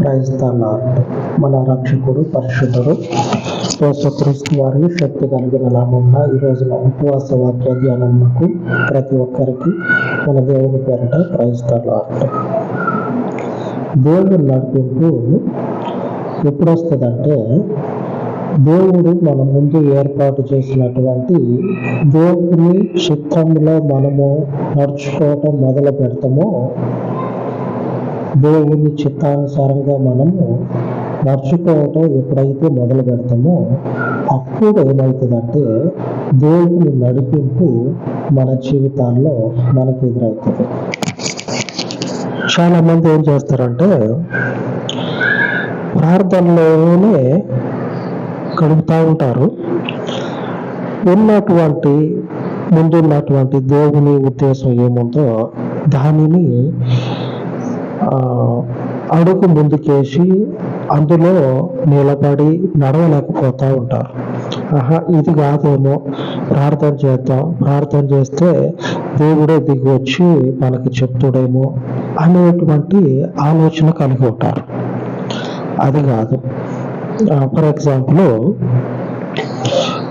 క్రైస్తలార్డ్ మన రక్షకుడు పరిశుద్ధుడు యేసుక్రీస్తు వారి శక్తి కలిగిన నామంలో ఈ రోజున ఉపవాస వాక్య ధ్యానమునకు ప్రతి ఒక్కరికి మన దేవుని పేరట క్రైస్తలార్డ్ దేవుని నడిపింపు ఎప్పుడు వస్తుందంటే దేవుడు మన ముందు ఏర్పాటు చేసినటువంటి దేవుని చిత్రంలో మనము నడుచుకోవటం మొదలు పెడతామో దేవుని చిత్తానుసారంగా మనము నడుచుకోవటం ఎప్పుడైతే మొదలు పెడతామో అప్పుడు ఏమవుతుందంటే దేవుని నడిపింపు మన జీవితాల్లో మనకు ఎదురవుతుంది. చాలా మంది ఏం చేస్తారంటే ప్రార్థనలోనే గడుపుతూ ఉంటారు. ఉన్నటువంటి ముందున్నటువంటి దేవుని ఉద్దేశం ఏముందో దానిని అడుగు ముందుకేసి అందులో నిలబడి నడవలేకపోతూ ఉంటారు. ఆహా ఇది కాదేమో. ప్రార్థన చేద్దాం. ప్రార్థన చేస్తే దేవుడే దిగి వచ్చి మనకి చెప్తుడేమో అనేటువంటి ఆలోచన కలిగి ఉంటారు. అది కాదు. ఫర్ ఎగ్జాంపుల్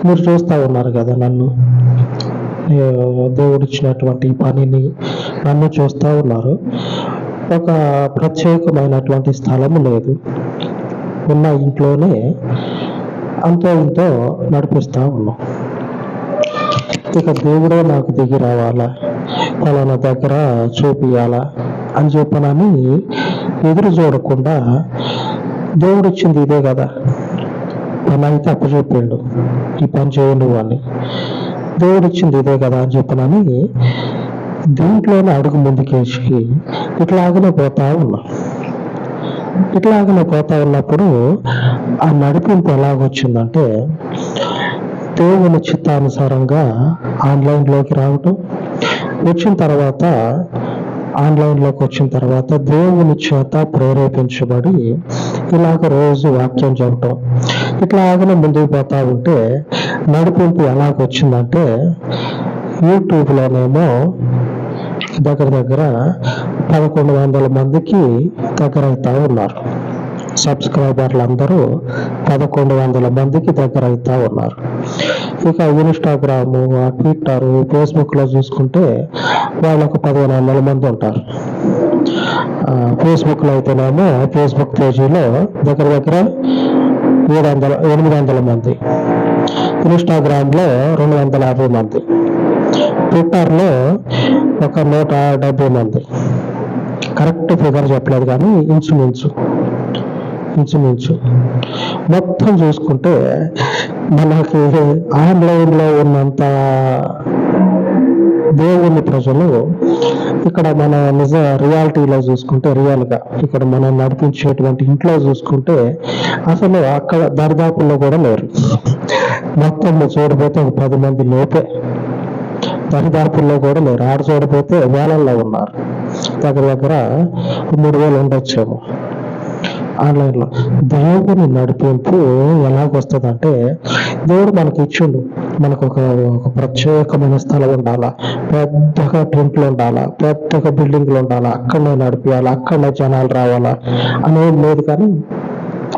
మీరు చూస్తూ ఉన్నారు కదా నన్ను. దేవుడిచ్చినటువంటి పనిని నన్ను చూస్తూ ఉన్నారు. ఒక ప్రత్యేకమైనటువంటి స్థలం లేదు. ఉన్న ఇంట్లోనే అంతో ఇంతో నడిపిస్తూ ఉన్నాం. ఇక దేవుడే నాకు దిగి రావాలా? ఫలానా దగ్గర చూపియాలా అని చెప్పనని ఎదురు చూడకుండా దేవుడు ఇచ్చింది ఇదే కదా. పని అయితే అప్పచెప్పిండు ఈ పని చేయండి అని. దేవుడు ఇచ్చింది ఇదే కదా అని చెప్పనని దీంట్లోనే అడుగు ముందుకేసి ఇట్లాగనే పోతా ఉన్నా. ఇట్లాగనే పోతా ఉన్నప్పుడు ఆ నడిపింపు ఎలాగొచ్చిందంటే దేవుని చిత్తానుసారంగా ఆన్లైన్లోకి రావటం వచ్చిన తర్వాత ఆన్లైన్లోకి వచ్చిన తర్వాత దేవుని చేత ప్రేరేపించబడి ఇలాగ రోజు వాక్యం చెప్పటం ఇట్లాగనే ముందుకు పోతా ఉంటే నడిపింపు ఎలాగొచ్చిందంటే యూట్యూబ్లోనేమో దగ్గర దగ్గర పదకొండు వందల మందికి దగ్గర అవుతా ఉన్నారు. సబ్స్క్రైబర్లు అందరూ పదకొండు వందల మందికి దగ్గర అవుతా ఉన్నారు. ఇక ఇన్స్టాగ్రామ్ ట్విట్టర్ ఫేస్బుక్లో చూసుకుంటే వాళ్ళకు పదిహేను వందల మంది ఉంటారు. ఫేస్బుక్లో అయితేనేమో ఫేస్బుక్ పేజీలో దగ్గర దగ్గర ఏడు వందల ఎనిమిది వందల మంది. ఇన్స్టాగ్రామ్లో రెండు వందల యాభై మంది. ట్విట్టర్లో ఒక నూట డెబ్బై మంది. కరెక్ట్ ఫిగర్ చెప్పలేదు కానీ ఇంచుమించు ఇంచుమించు. మొత్తం చూసుకుంటే మనకి ఆన్లైన్లో ఉన్నంత దేవుని ప్రజలు ఇక్కడ మన నిజ రియాలిటీలో చూసుకుంటే రియల్గా ఇక్కడ మనం నడిపించేటువంటి ఇంట్లో చూసుకుంటే అసలు అక్కడ దరిదాపుల్లో కూడా లేరు. మొత్తం చూడబోతే ఒక పది మంది లోపే. దరిదాపుల్లో కూడా లేరు. ఆడ చూడపోతే వేలల్లో ఉన్నారు. దగ్గర దగ్గర మూడు వేలు ఉండొచ్చేమో ఆన్లైన్లో దేవుని నడిపింపు ఎలాగొస్తుందంటే దేవుడు మనకి ఇచ్చిండు. మనకు ఒక ఒక ప్రత్యేకమైన స్థలం ఉండాలా? పెద్దగా టెంట్లు ఉండాలా? పెద్దగా బిల్డింగ్లు ఉండాలా? అక్కడనే నడిపించాలా అక్కడనే జనాలు రావాలా? అనేది లేదు కానీ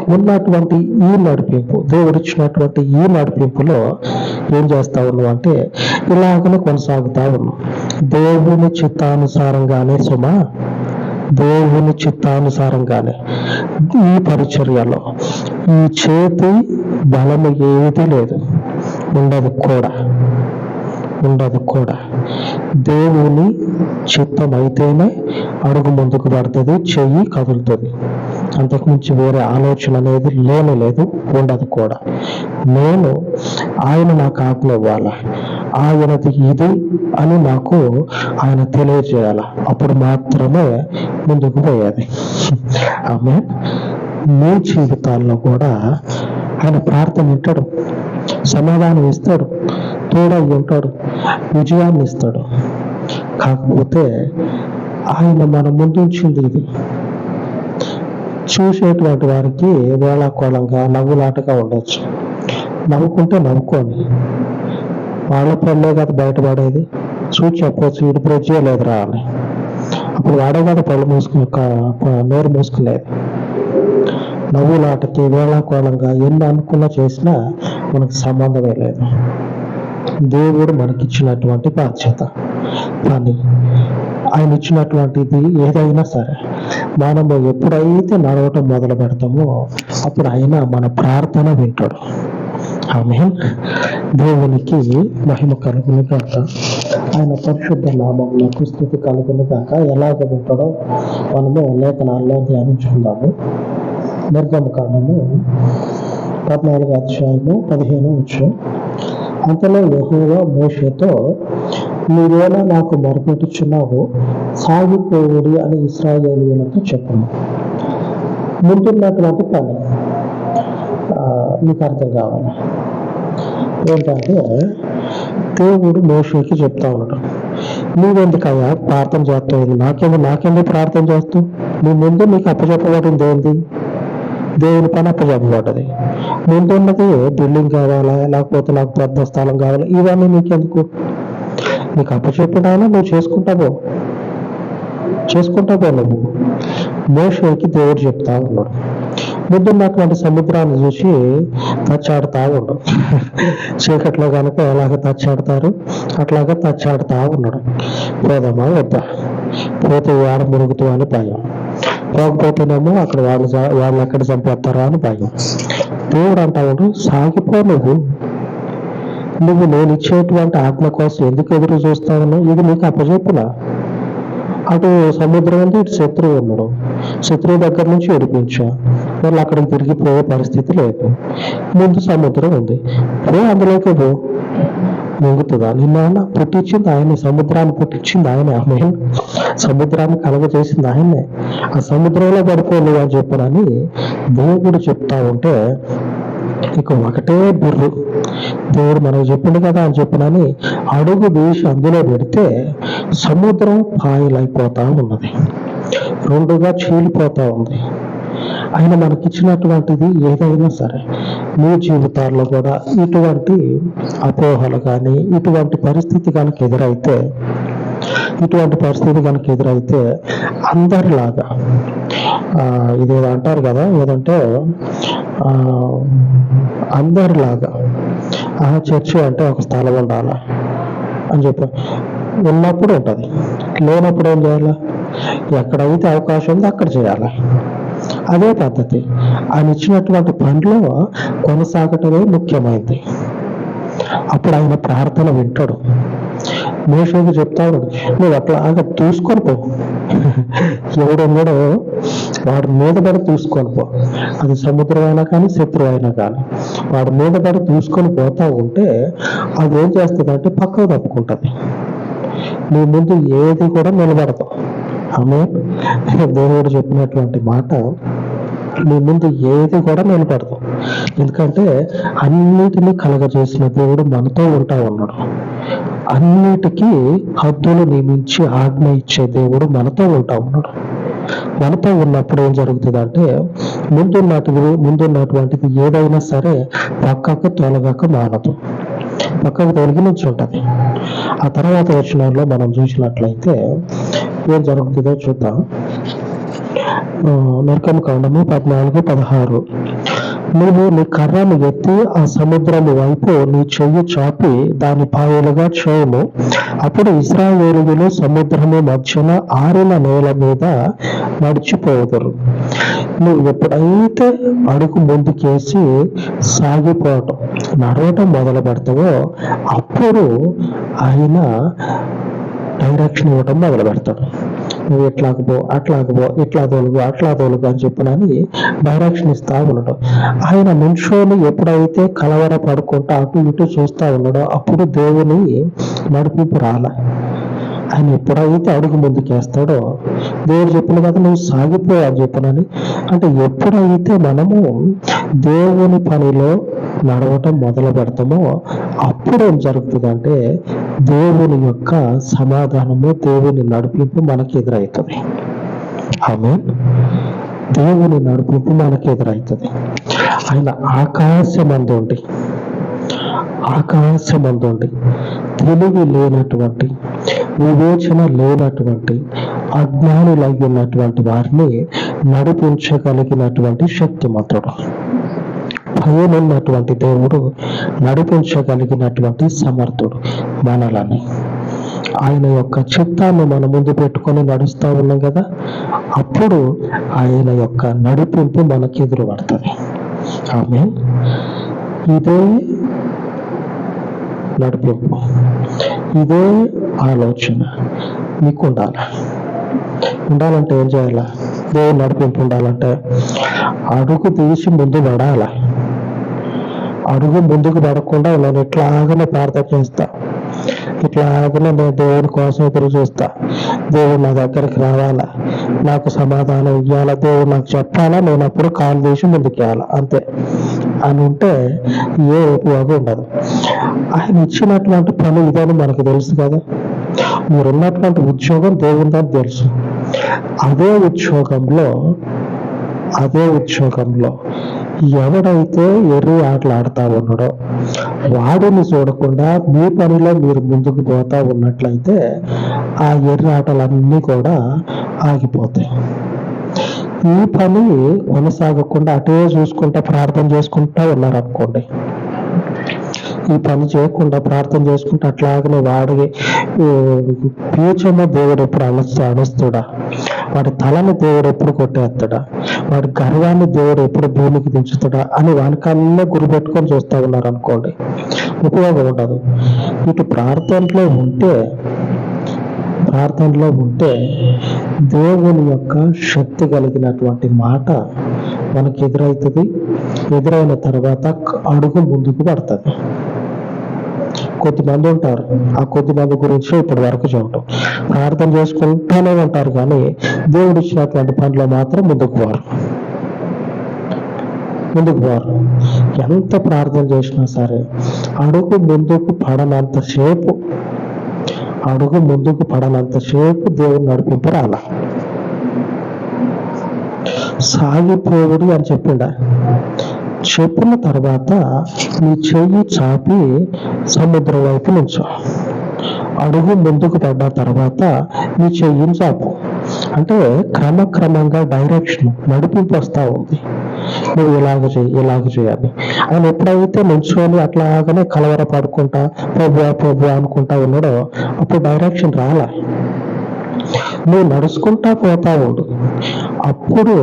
ఉన్నటువంటి ఈ నడిపింపు దేవుడు ఇచ్చినటువంటి ఈ నడిపింపులో ఏం చేస్తా ఉన్నావు అంటే ఇలాగనే కొనసాగుతా ఉన్నాం. దేవుని చిత్తానుసారంగానే సుమ దేవుని చిత్తానుసారంగానే ఈ పరిచర్యలో ఈ చేతి బలము ఏది లేదు ఉండదు కూడా ఉండదు కూడా. దేవుని చిత్తం అయితేనే అడుగు ముందుకు పడుతుంది చెయ్యి కదులుతుంది. అంతకుమించి వేరే ఆలోచన అనేది లేనే లేదు ఉండదు కూడా. నేను ఆయన నాకు ఆజ్ఞ ఇవ్వాలా? ఆయనది ఇది అని నాకు ఆయన తెలియజేయాల? అప్పుడు మాత్రమే ముందుకు పోయేది. ఆమె మీ జీవితాల్లో కూడా ఆయన ప్రార్థన వింటాడు సమాధానం ఇస్తాడు తోడై ఉంటాడు విజయాన్ని ఇస్తాడు. కాకపోతే ఆయన మన ముందుంచింది ఇది. చూసేటువంటి వారికి వేళాకోళంగా నవ్వులాటగా ఉండొచ్చు. నవ్వుకుంటే నవ్వుకోండి. వాళ్ళ పనులే కదా బయటపడేది చూసి చెప్పవచ్చు వీడు బ్రష్ చేయలేదురా అని. అప్పుడు వాడే కదా పళ్ళు మూసుకుని నోరు మూసుకునేది. నవ్వులాటకి వేళాకోళంగా ఎన్ని అనుకున్నా చేసినా మనకు సంబంధమే లేదు. దేవుడు మనకిచ్చినటువంటి బాధ్యత. కానీ ఆయన ఇచ్చినటువంటిది ఏదైనా సరే మనము ఎప్పుడైతే నడవటం మొదలు పెడతామో అప్పుడు ఆయన మన ప్రార్థన వింటాడు. ఆమె దేవునికి మహిమ కలుగును కాక ఆయన పరిశుద్ధ నామములకు స్థుతి కలుగును కాక ఎలాగ వింటాడో మనము లేఖనాల్లో ధ్యానించుకుందాము. నిర్గమ కాండము పద్నాలుగు అధ్యాయము పదిహేను వచ్చు. అంతలో యెహోవా మోషతో నీవేళ నాకు మొరపెట్టుచున్నావో సాగిపోవుడి అని ఇస్రాయేలీయులతో చెప్పను. ముందున్నటువంటి పని మీకు అర్థం కావాలి? ఏంటంటే దేవుడు మోషేకి చెప్తా ఉన్నాడు. నువ్వెందుకయ్యా ప్రార్థన చేస్తావు నాకెందుకు నాకెందుకు ప్రార్థన చేస్తావు నీ ముందు నీకు అప్పచెప్పబడింది ఏంది దేవుని పని అప్పచెప్పబడ్డది ముందున్నది బిల్డింగ్ కావాలా? లేకపోతే నాకు పెద్ద స్థలం కావాలా? ఇవన్నీ నీకెందుకు? నీకు అప్పచెప్పడానా నువ్వు చేసుకుంటావో చేసుకుంటావో నువ్వు. మోషకి దేవుడు చెప్తా ఉన్నాడు. ముద్దున్నటువంటి సముద్రాన్ని చూసి తచ్చాడుతా ఉండు చీకట్లో కనుక ఎలాగ తచ్చాడతారు? అట్లాగా తచ్చాడుతా ఉన్నాడు. పోదామా వద్దా? పోతే వాడ మురుగుతూ అని భయం. పోకపోతేనేమో అక్కడ వాళ్ళు వాళ్ళు ఎక్కడ చంపేస్తారా అని భయం. దేవుడు అంటా ఉండు సాగిపో నువ్వు. నువ్వు నేను ఇచ్చేటువంటి ఆత్మ కోసం ఎందుకు ఎదురు చూస్తా ఇది నీకు అప్పచెప్పునా. అటు సముద్రం అంటే ఇటు శత్రువు ఉన్నాడు. శత్రువు దగ్గర నుంచి విడిపించా. వాళ్ళు అక్కడికి తిరిగిపోయే పరిస్థితి లేదు. ముందు సముద్రం ఉంది. పో అందులోకి పో. మింగుతుందా? నిన్న పుట్టించింది ఆయనే. సముద్రాన్ని పుట్టించింది ఆయనే. ఆమె సముద్రాన్ని కలగజేసింది ఆయనే. ఆ సముద్రంలో పడిపోను అని చెప్పనని దేవుడు చెప్తా ఉంటే ఇక ఒకటే బుర్రు. దేవుడు మనకు చెప్పిండు కదా అని చెప్పినని అడుగు వేసి అందులో పెడితే సముద్రం పాయలైపోతా ఉన్నది. రెండుగా చీలిపోతా ఉంది. ఆయన మనకిచ్చినటువంటిది ఏదైనా సరే మీ జీవితాల్లో కూడా ఇటువంటి అపోహలు కానీ ఇటువంటి పరిస్థితి కనుక ఎదురైతే ఇటువంటి పరిస్థితి కనుక ఎదురైతే అందరిలాగా ఆ, ఇదేదో అంటారు కదా ఏదంటే ఆ, అందరిలాగా ఆ చర్చి అంటే ఒక స్థలం ఉండాలా అని చెప్పి. ఉన్నప్పుడు ఉంటుంది. లేనప్పుడు ఏం చేయాలా? ఎక్కడైతే అవకాశం ఉందో అక్కడ చేయాలి. అదే పద్ధతి. ఆయన ఇచ్చినటువంటి పనిలో కొనసాగటమే ముఖ్యమైనది అప్పుడు ఆయన ప్రార్థన వింటాడు. మోషేకి చెప్తాడు నువ్వు అట్లాగా చూసుకొని పో. ఎవడున్నాడో వాడి మీద పడి చూసుకొని పో. అది సముద్రం అయినా కానీ శత్రువు అయినా కానీ వాడి మీద పడి దూసుకొని పోతా ఉంటే అది ఏం చేస్తుంది అంటే పక్కకు తప్పుకుంటుంది. నీ ముందు ఏది కూడా నిలబడదు. ఆమె దేవుడు చెప్పినటువంటి మాట నీ ముందు ఏది కూడా నిలబడదు. ఎందుకంటే అన్నిటినీ కలగజేసిన దేవుడు మనతో ఉంటా ఉన్నాడు. అన్నిటికీ హద్దులు నియమించి ఆజ్ఞ ఇచ్చే దేవుడు మనతో ఉంటా ఉన్నాడు. మనతో ఉన్నప్పుడు ఏం జరుగుతుందంటే ముందున్నటిది ముందున్నటువంటిది ఏదైనా సరే పక్కకు తొలగక మానదు. పక్కకు తొలగి నుంచి ఉంటది. ఆ తర్వాత వచనంలో మనం చూసినట్లయితే ఏం జరుగుతుందో చూద్దాం. నరకం కాండము పద్నాలుగు పదహారు. నువ్వు నీ కర్రను ఎత్తి ఆ సముద్రము వైపు నీ చెయ్యి చాపి దాని పాయలుగా చేయము. అప్పుడు ఇస్రాయేలులు సముద్రము మధ్యన ఆరిన నేల మీద నడిచిపోదురు. నువ్వు ఎప్పుడైతే అడుగు ముందుకేసి సాగిపోవటం నడవటం మొదలు పెడతావో అప్పుడు ఆయన డైరెక్షన్ ఇవ్వటం మొదలు పెడతాడు నువ్వు ఎట్లాగ పో అట్లాగ పో ఇట్లా తోలుగు అట్లా తోలుగు అని చెప్పనని డైరెక్షన్ ఇస్తా ఉండడం ఆయన మనుషులు ఎప్పుడైతే కలవర పడుకుంటా అటు ఇటు చూస్తా ఉన్నాడో అప్పుడు దేవుని నడిపింపు రాల. ఆయన ఎప్పుడైతే అడుగు ముందుకేస్తాడో దేవుడు చెప్పిన కదా నువ్వు సాగిపో అని చెప్పనని అంటే ఎప్పుడైతే మనము దేవుని పనిలో నడవటం మొదలు పెడతామో అప్పుడు ఏం జరుగుతుందంటే దేవుని యొక్క సమాధానము దేవుని నడిపింపు మనకి ఎదురవుతుంది ఆమె దేవుని నడిపింపు మనకి ఎదురవుతుంది ఆయన ఆకాశమందుండి ఆకాశమందుండి తెలివి లేనటువంటి వివేచన లేనటువంటి అజ్ఞానులై ఉన్నటువంటి వారిని నడిపించగలిగినటువంటి శక్తిమంతుడు. భయం ఉన్నటువంటి దేవుడు నడిపించగలిగినటువంటి సమర్థుడు మనలని. ఆయన యొక్క చిత్తాన్ని మన ముందు పెట్టుకొని నడుస్తూ ఉన్నాం కదా అప్పుడు ఆయన యొక్క నడిపింపు మనకి ఎదురు పడుతుంది ఆమె ఇదే నడిపింపు. ఇదే ఆలోచన. మీకు ఉండాలి? ఉండాలంటే ఏం చేయాలా? దేవుని నడిపింపు ఉండాలంటే అడుగు తీసి ముందు పడాల? అడుగు ముందుకు పడకుండా నేను ఇట్లాగనే ప్రార్థన చేస్తా ఇట్లాగనే నేను దేవుని కోసం ఎదురు చూస్తా దేవుడు నా దగ్గరికి రావాలా? నాకు సమాధానం ఇవ్వాలా దేవుడు నాకు చెప్పాలా? నేను అప్పుడు కాలు తీసి ముందుకు అంతే. అని ఉంటే ఏ ఉపయోగం ఉండదు. ఆయన ఇచ్చినటువంటి పని ఇదని మనకు తెలుసు కదా. మీరున్నటువంటి ఉద్యోగం దేవుందని తెలుసు. అదే ఉద్యోగంలో అదే ఉద్యోగంలో ఎవడైతే ఎర్రి ఆటలు ఆడుతా ఉన్నాడో వాడిని చూడకుండా మీ పనిలో మీరు ముందుకు పోతా ఉన్నట్లయితే ఆ ఎర్రి ఆటలన్నీ కూడా ఆగిపోతాయి. ఈ పని కొనసాగకుండా అటే చూసుకుంటా ప్రార్థన చేసుకుంటా ఉన్నారనుకోండి. ఈ పని చేయకుండా ప్రార్థన చేసుకుంటే అట్లాగనే వాడి పీచమ దేవుడు ఎప్పుడు అణుస్తా వాడి తలని దేవుడు ఎప్పుడు కొట్టేస్తాడా? వాడి గర్వాన్ని దేవుడు ఎప్పుడు భూమికి దించుతాడా? అని వానికన్నా గురిపెట్టుకొని చూస్తా ఉన్నారు అనుకోండి. ఉపయోగం ఉండదు. ఇటు ప్రార్థనలో ఉంటే ప్రార్థనలో ఉంటే దేవుని యొక్క శక్తి కలిగినటువంటి మాట మనకి ఎదురవుతుంది. ఎదురైన తర్వాత అడుగు ముందుకు పడుతుంది. కొద్దిమంది ఉంటారు. ఆ కొద్దిమంది గురించి ఇప్పటి వరకు చూడటం. ప్రార్థన చేసుకుంటూనే ఉంటారు కానీ దేవుడు ఇచ్చినటువంటి పనిలో మాత్రం ముందుకు వారు ముందుకు వారు ఎంత ప్రార్థన చేసినా సరే అడుగు ముందుకు పడనంతసేపు అడుగు ముందుకు పడనంతసేపు దేవుడు నడిపింపు రాల. సాగిపోవుడు అని చెప్పిండ? చెప్పిన తర్వాత నీ చెయ్యి చాపి సముద్రం వైపు నుంచు. అడుగు ముందుకు పడ్డ తర్వాత నీ చెయ్యిని చాపు. అంటే క్రమక్రమంగా డైరెక్షన్ నడిపింపు వస్తా ఉంది. నువ్వు ఇలాగ చేయి ఇలాగ చేయాలి ఆయన ఎప్పుడైతే నుంచొని అట్లాగనే కలవర పడుకుంటా ప్రభు ప్రభు అనుకుంటా ఉన్నాడో అప్పుడు డైరెక్షన్ రాలే. నువ్వు నడుచుకుంటా పోతా ఉండు. అప్పుడు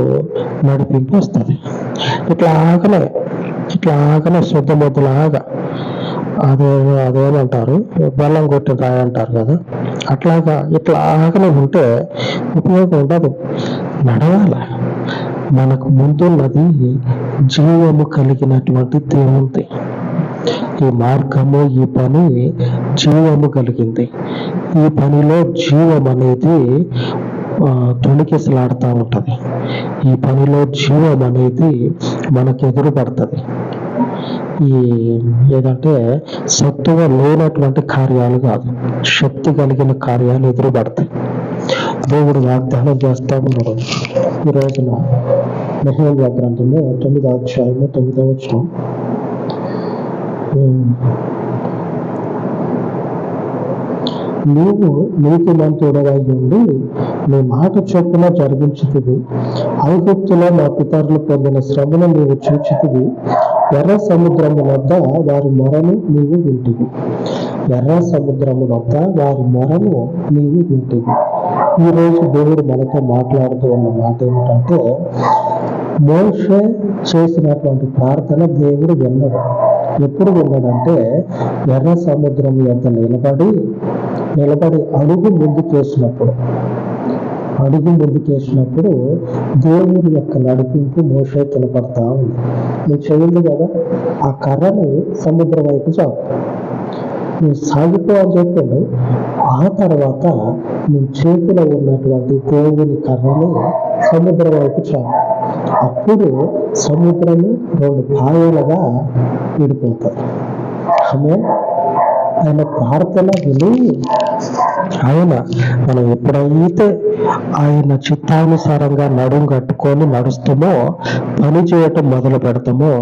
నడిపింపు వస్తుంది. ఇట్లా ఆగలే ఇట్లా ఆగలే శుద్ధ ముద్దలాగా. అదే అదేమంటారు బెల్లం కొట్టిన రాయి అంటారు కదా. అట్లాగా ఇట్లా ఆగలే ఉంటే ఉపయోగం ఉండదు. నడవాల? మనకు ముందున్నది జీవము కలిగినటువంటి దేవుంది ఈ మార్గము ఈ పని జీవము కలిగింది. ఈ పనిలో జీవం అనేది ఆ, ఉంటుంది. ఈ పనిలో జీవం అనేది మనకు ఎదురు పడుతుంది ఈ ఏదంటే సత్తువ లేనటువంటి కార్యాలు కాదు శక్తి కలిగిన కార్యాలు ఎదురు పడతాయి దేవుడు వాగ్దానం చేస్తా ఉన్నాడు. ఈ రోజున మహేంద్ర గ్రంథము తొమ్మిదో అధ్యాయము తొమ్మిదో వచ్చిన నీవు నీతిమంతుడవై ఉండి నీ మాట చొప్పున జరిగించుతుంది ఐగుప్తులో మా పితరులు పొందిన శ్రమను నీవు చూచితివి. ఎర్ర సముద్రము వద్ద వారి మొరను నీవు వింటివి. ఎర్ర సముద్రము వద్ద వారి మొరను నీవు వింటివి. ఈ రోజు దేవుడు మనతో మాట్లాడుతూ ఉన్న మాట ఏమిటంటే మోషే చేసినటువంటి ప్రార్థన దేవుడు విన్నాడు. ఎప్పుడు విన్నాడంటే ఎర్ర సముద్రం యొక్క నిలబడి నిలబడి అడుగు ముందుకేసినప్పుడు అడుగు ముందుకేసినప్పుడు దేవుడి యొక్క నడిపింపు మోసే కనపడతా ఉంది. నువ్వు చేయండి కదా ఆ కర్రని సముద్రం వైపు చాపు. నువ్వు సాగిపో అని చెప్పిండు. ఆ తర్వాత నీ చేతిలో ఉన్నటువంటి దేవుని కర్రని సముద్రం వైపు చాపు. అప్పుడు సముద్రము రెండు భాగాలుగా విడిపోతుంది ఆమె ఆయన ప్రార్థన విని ఆయన మనం ఎప్పుడైతే ఆయన చిత్తానుసారంగా నడుం కట్టుకొని నడుస్తామో పని చేయటం మొదలు పెడతామో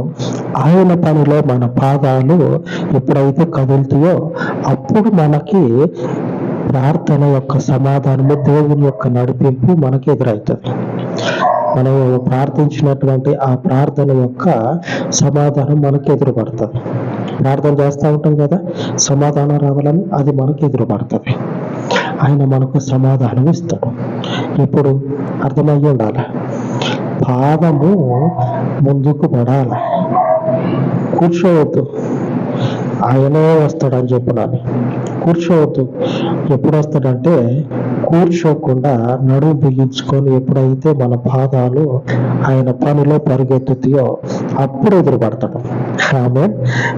ఆయన పనిలో మన పాదాలు ఎప్పుడైతే కదులుతాయో అప్పుడు మనకి ప్రార్థన యొక్క సమాధానము దేవుని యొక్క నడిపింపు మనకి ఎదురవుతుంది. మనం ప్రార్థించినటువంటి ఆ ప్రార్థన యొక్క సమాధానం మనకు ఎదురుపడుతుంది ప్రార్థన చేస్తూ ఉంటాం కదా సమాధానం రావాలని అది మనకు ఎదురుపడుతుంది. ఆయన మనకు సమాధానం ఇస్తాడు. ఇప్పుడు అర్థమయ్యి ఉండాలి. పాదము ముందుకు పడాలి. కూర్చోవద్దు. ఆయనే వస్తాడని చెప్పినాను కూర్చోవద్దు. ఎప్పుడు వస్తాడంటే కూర్చోకుండా నడుము బిగించుకొని ఎప్పుడైతే మన పాదాలు ఆయన పనిలో పరిగెత్తుతాయో అప్పుడు ఎదురుపడతాడు. ఆమె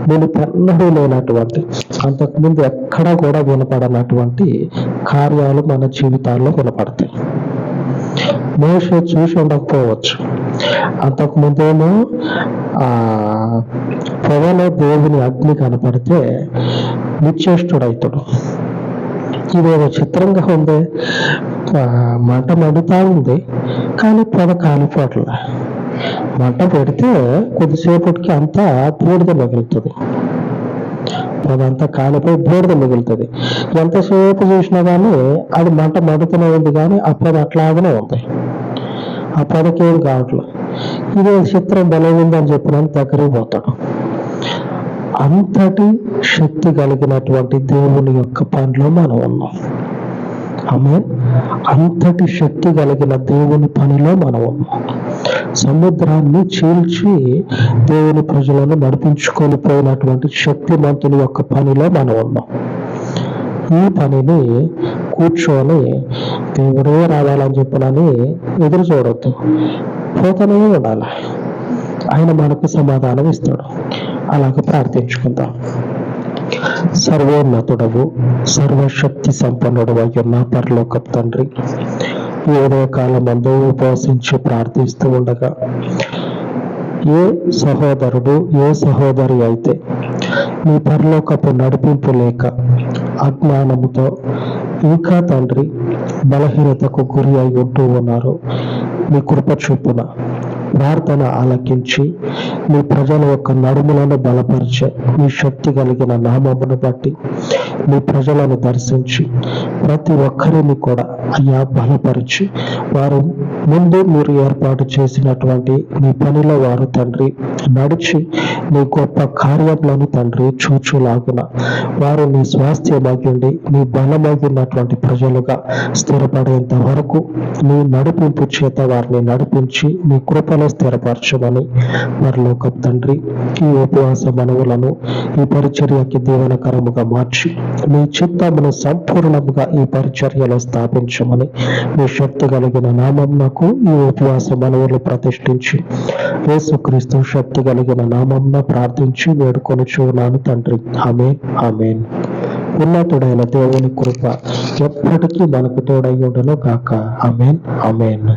నేను పెన్నడూ లేనటువంటి అంతకుముందు ఎక్కడ కూడా వినపడనటువంటి కార్యాలు మన జీవితాల్లో వినపడతాయి. మోస చూసి ఉండకపోవచ్చు. అంతకుముందేమో ఆ పొగలో దేవుని అగ్ని కనపడితే నిశ్చేష్టుడైతుడు. ఇదేదో చిత్రంగా ఉంది. మంట మండుతా ఉంది. కానీ పొద కాలిపోట్ల మంట పెడితే కొద్దిసేపటికి అంతా బూడిద మిగులుతుంది. అదంతా కాలిపోయి బూడిద మిగులుతుంది. ఎంతసేపు చూసినా కానీ అది మంట మండుతూనే ఉంది కానీ ఆ పొద అట్లాగనే ఉంది. ఆ పొదకేం కావట్లేదు ఇదే చిత్రం బలమైందని ఉందని చెప్పినంత దగ్గరికి పోతాడు. అంతటి శక్తి కలిగినటువంటి దేవుని యొక్క పనిలో మనం ఉన్నాం. ఆమె అంతటి శక్తి కలిగిన దేవుని పనిలో మనం ఉన్నాం. సముద్రాన్ని చీల్చి దేవుని ప్రజలను నడిపించుకొని పోయినటువంటి శక్తిమంతుని యొక్క పనిలో మనం ఉన్నాం. ఈ పనిని కూర్చొని దేవుడే రావాలని చెప్పనని ఎదురు చూడొద్దు. పోతనే ఉండాలి. ఆయన మనకు సమాధానం ఇస్తాడు. అలాగే ప్రార్థించుకుందాం. సర్వోన్నతుడవు సర్వశక్తి సంపన్నుడు అయ్యున్న పరలోక తండ్రి. ఏదో కాలమందు ఉపవసించి ప్రార్థిస్తూ ఉండగా ఏ సహోదరుడు ఏ సహోదరి అయితే మీ పరలోకపు నడిపింపు లేక అజ్ఞానముతో ఇంకా తండ్రి బలహీనతకు గురి అయి ఉంటూ ఉన్నారు మీ కృప చూపున ప్రార్థన ఆలకించి మీ ప్రజల యొక్క నడుములను బలపరిచే మీ శక్తి కలిగిన నామమును బట్టి మీ ప్రజలను దర్శించి ప్రతి ఒక్కరిని కూడా అయ్యా బలపరిచి వారు ముందు మీరు ఏర్పాటు చేసినటువంటి మీ పనిలో వారు తండ్రి నడిచి నీ గొప్ప కార్యములను తండ్రి చూచులాగున వారు నీ స్వాస్థ్యమయ్యుండి నీ బలమగినటువంటి ప్రజలుగా స్థిరపడేంత వరకు నీ నడిపింపు చేత వారిని నడిపించి నీ కృపలో స్థిరపరచమని పరలోక తండ్రి ఈ ఉపవాస మనవులను ఈ పరిచర్యకి దీవనకరముగా మార్చి మీ చిత్తమును సంపూర్ణముగా ఈ పరిచర్యలో స్థాపించమని మీ శక్తి కలిగిన నామం ఈ ఉపవాస మనవులు ప్రతిష్ఠించి యేసుక్రీస్తు శక్తి కలిగిన నామంన ప్రార్థించి వేడుకొని చూనాను తండ్రి. ఆమె ఆమెన్. ఉన్నతుడైన దేవుని కృప ఎప్పటికీ మనకు తోడయ్యుండను గాక. అమేన్ అమెన్